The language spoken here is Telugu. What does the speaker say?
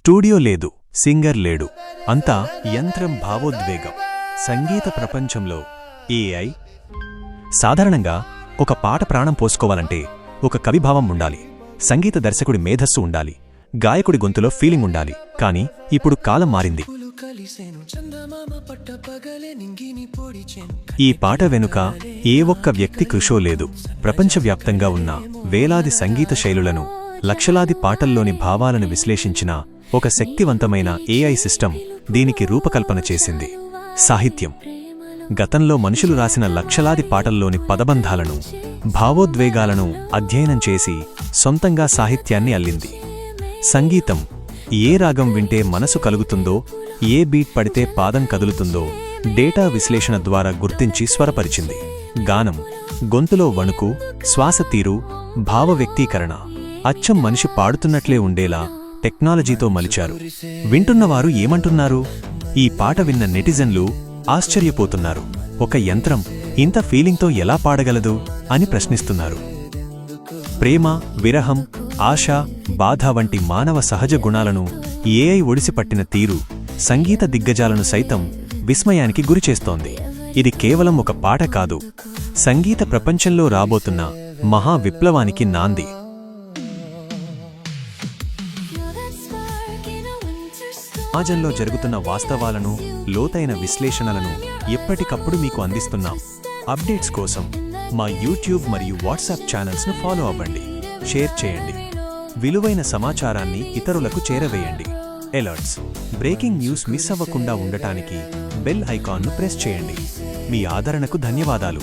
స్టూడియో లేదు సింగర్ లేడు. అంతా యంత్రం భావోద్వేగం. సంగీత ప్రపంచంలో ఏఐ సాధారణంగా ఒక పాట ప్రాణం పోసుకోవాలంటే ఒక కవిభావం ఉండాలి. సంగీత దర్శకుడి మేధస్సు ఉండాలి. గాయకుడి గొంతులో ఫీలింగ్ ఉండాలి. కానీ ఇప్పుడు కాలం మారింది. ఈ పాట వెనుక ఏ ఒక్క వ్యక్తి కృషో లేదు. ప్రపంచవ్యాప్తంగా ఉన్న వేలాది సంగీత శైలులను లక్షలాది పాటల్లోని భావాలను విశ్లేషించిన ఒక శక్తివంతమైన ఏఐ సిస్టమ్ దీనికి రూపకల్పన చేసింది. సాహిత్యం. గతంలో మనుషులు రాసిన లక్షలాది పాటల్లోని పదబంధాలను భావోద్వేగాలను అధ్యయనం చేసి సొంతంగా సాహిత్యాన్ని అల్లింది. సంగీతం ఏ రాగం వింటే మనసు కలుగుతుందో ఏ బీట్ పడితే పాదం కదులుతుందో డేటా విశ్లేషణ ద్వారా గుర్తించి స్వరపరిచింది. గానం గొంతులో వణుకు శ్వాస తీరు భావ వ్యక్తీకరణ అచ్చం మనిషి పాడుతున్నట్లే ఉండేలా టెక్నాలజీతో మలిచారు. వింటున్నవారు ఏమంటున్నారు? ఈ పాట విన్న నెటిజన్లు ఆశ్చర్యపోతున్నారు. ఒక యంత్రం ఇంత ఫీలింగ్తో ఎలా పాడగలదు అని ప్రశ్నిస్తున్నారు. ప్రేమ విరహం ఆశ బాధ వంటి మానవ సహజ గుణాలను ఏఐ ఒడిసిపట్టిన తీరు సంగీత దిగ్గజాలను సైతం విస్మయానికి గురిచేస్తోంది ఇది కేవలం ఒక పాట కాదు. సంగీత ప్రపంచంలో రాబోతున్న మహా విప్లవానికి నాంది. సమాజంలో జరుగుతున్న వాస్తవాలను లోతైన విశ్లేషణలను ఎప్పటికప్పుడు మీకు అందిస్తున్నాం. అప్డేట్స్ కోసం మా యూట్యూబ్ మరియు వాట్సాప్ ఛానల్స్ను ఫాలో అవ్వండి. షేర్ చేయండి. విలువైన సమాచారాన్ని ఇతరులకు చేరవేయండి. ఎలర్ట్స్ బ్రేకింగ్ న్యూస్ మిస్ అవ్వకుండా ఉండటానికి బెల్ ఐకాన్ను ప్రెస్ చేయండి. మీ ఆదరణకు ధన్యవాదాలు.